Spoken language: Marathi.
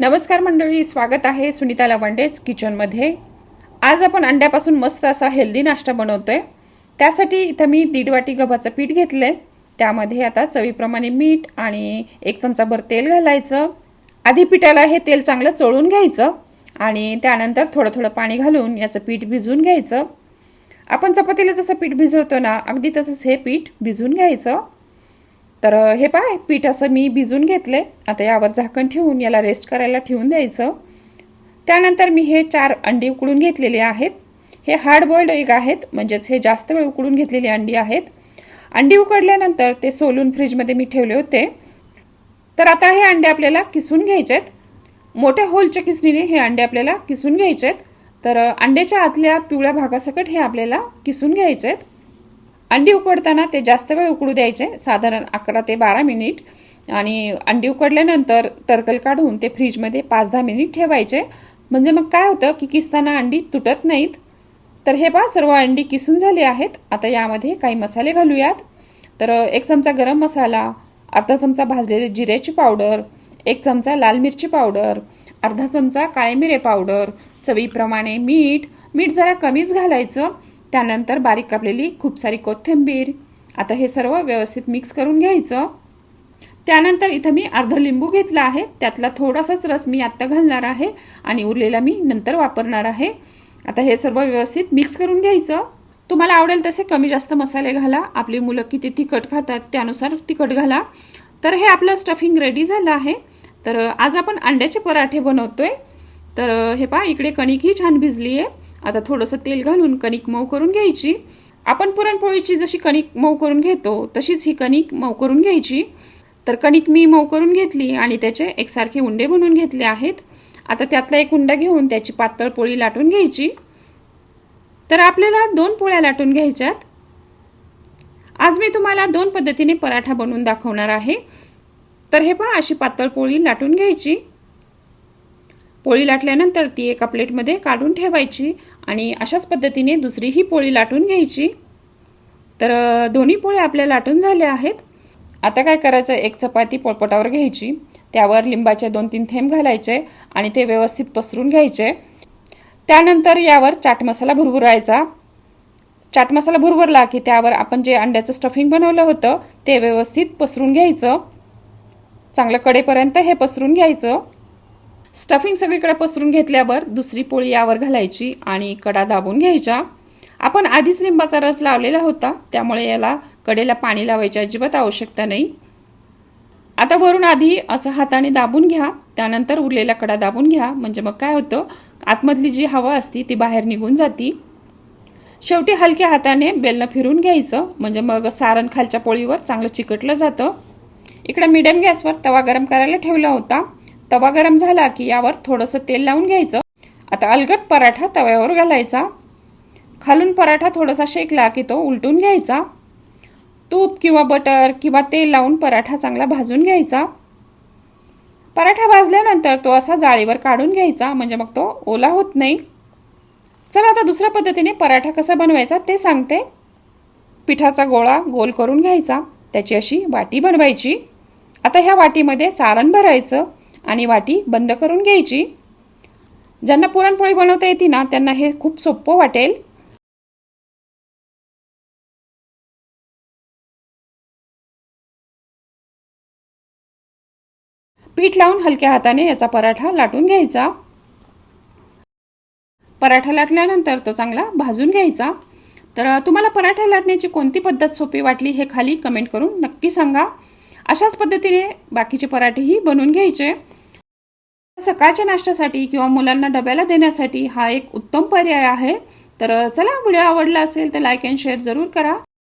नमस्कार मंडळी स्वागत आहे सुनीता लवंडेज किचनमध्ये. आज आपण अंड्यापासून मस्त असा हेल्दी नाश्ता बनवतोय. त्यासाठी इथं मी दीड वाटी गव्हाचं पीठ घेतलं आहे त्यामध्ये आता चवीप्रमाणे मीठ आणि एक चमचाभर तेल घालायचं. आधी पिठाला हे तेल चांगलं चोळून घ्यायचं आणि त्यानंतर थोडं थोडं पाणी घालून याचं पीठ भिजवून घ्यायचं. आपण चपातीला जसं पीठ भिजवतो ना अगदी तसंच हे पीठ भिजवून घ्यायचं. तर हे पाय पीठ असं मी भिजून घेतले आता यावर झाकण ठेवून याला रेस्ट करायला ठेवून द्यायचं. त्यानंतर मी हे चार अंडी उकळून घेतलेले आहेत. हे हार्ड बॉइल्ड एग आहेत म्हणजेच हे जास्त वेळ उकळून घेतलेली अंडी आहेत. अंडी उकडल्यानंतर ते सोलून फ्रीजमध्ये मी ठेवले होते. तर आता हे अंडे आपल्याला किसून घ्यायचे आहेत मोठ्या होलच्या किसणीने हे अंडे आपल्याला किसून घ्यायचे आहेत तर अंड्याच्या आतल्या पिवळ्या भागासकट हे आपल्याला किसून घ्यायचे आहेत अंडी उकडताना ते जास्त वेळ उकडू द्यायचे. साधारण अकरा ते बारा मिनिट. आणि अंडी उकडल्यानंतर टर्कल काढून ते फ्रीजमध्ये पाच दहा मिनिट ठेवायचे. म्हणजे मग काय होतं की किसताना अंडी तुटत नाहीत. तर हे पहा सर्व अंडी किसून झाली आहेत. आता यामध्ये काही मसाले घालूयात. तर एक चमचा गरम मसाला अर्धा चमचा भाजलेले जिऱ्याची पावडर एक चमचा लाल मिरची पावडर अर्धा चमचा काळे मिरे पावडर चवीप्रमाणे मीठ. मीठ जरा कमीच घालायचं. त्यानंतर बारीक कापलेली खूप सारी कोथिंबीर. आता हे सर्व व्यवस्थित मिक्स करून घ्यायचं. त्यानंतर इथं मी अर्ध लिंबू घेतला आहे. त्यातला थोडासाच रस मी आत्ता घालणार आहे आणि उरलेला मी नंतर वापरणार आहे. आता हे सर्व व्यवस्थित मिक्स करून घ्यायचं. तुम्हाला आवडेल तसे कमी जास्त मसाले घाला. आपली मुलं किती तिखट खातात त्यानुसार तिखट घाला. तर हे आपलं स्टफिंग रेडी झालं आहे. तर आज आपण अंड्याचे पराठे बनवतोय. तर हे पहा इकडे कणिकही छान भिजली आहे आता थोडंसं तेल घालून कणिक मऊ करून घ्यायची. आपण पुरणपोळीची जशी कणिक मऊ करून घेतो तशीच ही कणिक मऊ करून घ्यायची. तर कणिक मी मऊ करून घेतली आणि त्याचे एकसारखे उंडे बनवून घेतले आहेत. आता त्यातला एक उंडा घेऊन त्याची पातळ पोळी लाटून घ्यायची. तर आपल्याला दोन पोळ्या लाटून घ्यायच्यात. आज मी तुम्हाला दोन पद्धतीने पराठा बनवून दाखवणार आहे. तर हे पहा अशी पातळ पोळी लाटून घ्यायची. पोळी लाटल्यानंतर ती एका प्लेटमध्ये काढून ठेवायची आणि अशाच पद्धतीने दुसरी ही पोळी लाटून घ्यायची. तर दोन्ही पोळ्या आपल्या लाटून झाल्या आहेत. आता काय करायचं? एक चपाती पोळपटावर घ्यायची. त्यावर लिंबाचे दोन तीन थेंब घालायचे आणि ते व्यवस्थित पसरून घ्यायचे. त्यानंतर यावर चाट मसाला भुरभुरायचा. चाट मसाला भुरभरला की त्यावर आपण जे अंड्याचं स्टफिंग बनवलं होतं ते व्यवस्थित पसरून घ्यायचं. चांगलं कडेपर्यंत हे पसरून घ्यायचं. स्टफिंग सगळीकडे पसरून घेतल्यावर दुसरी पोळी यावर घालायची आणि कडा दाबून घ्यायच्या आपण आधीच लिंबाचा रस लावलेला होता त्यामुळे याला कडेला पाणी लावायची अजिबात आवश्यकता नाही. आता वरून आधी असं हाताने दाबून घ्या त्यानंतर उरलेला कडा दाबून घ्या. म्हणजे मग काय होतं? आतमधली जी हवा असती ती बाहेर निघून जाती. शेवटी हलक्या हाताने बेलनं फिरून घ्यायचं. म्हणजे मग सारण खालच्या पोळीवर चांगलं चिकटलं जातं. इकडे मिडियम गॅसवर तवा गरम करायला ठेवला होता. तवा गरम झाला की यावर थोडंसं तेल लावून घ्यायचं. आता अलगट पराठा तव्यावर घालायचा. खालून पराठा थोडासा शेकला की तो उलटून घ्यायचा. तूप किंवा बटर किंवा तेल लावून पराठा चांगला भाजून घ्यायचा. पराठा भाजल्यानंतर तो असा जाळीवर काढून घ्यायचा म्हणजे मग तो ओला होत नाही. चला आता दुसऱ्या पद्धतीने पराठा कसा बनवायचा ते सांगते. पिठाचा गोळा गोल करून घ्यायचा. त्याची अशी वाटी बनवायची. आता ह्या वाटीमध्ये सारण भरायचं. आणि वाटी बंद करून घ्यायची. ज्यांना पुरणपोळी बनवता येते ना त्यांना हे खूप सोपं वाटेल. पीठ लावून हलक्या हाताने याचा पराठा लाटून घ्यायचा. पराठा लाटल्यानंतर तो चांगला भाजून घ्यायचा. तर तुम्हाला पराठा लाटण्याची कोणती पद्धत सोपी वाटली हे खाली कमेंट करून नक्की सांगा. अशाच पद्धतीने बाकीचे पराठेही बनवून घ्यायचे. सकाळच्या नाश्त्यासाठी किंवा मुलांना डब्याला देण्यासाठी हा एक उत्तम पर्याय आहे. तर चला व्हिडिओ आवडला असेल तर लाईक अँड शेअर जरूर करा.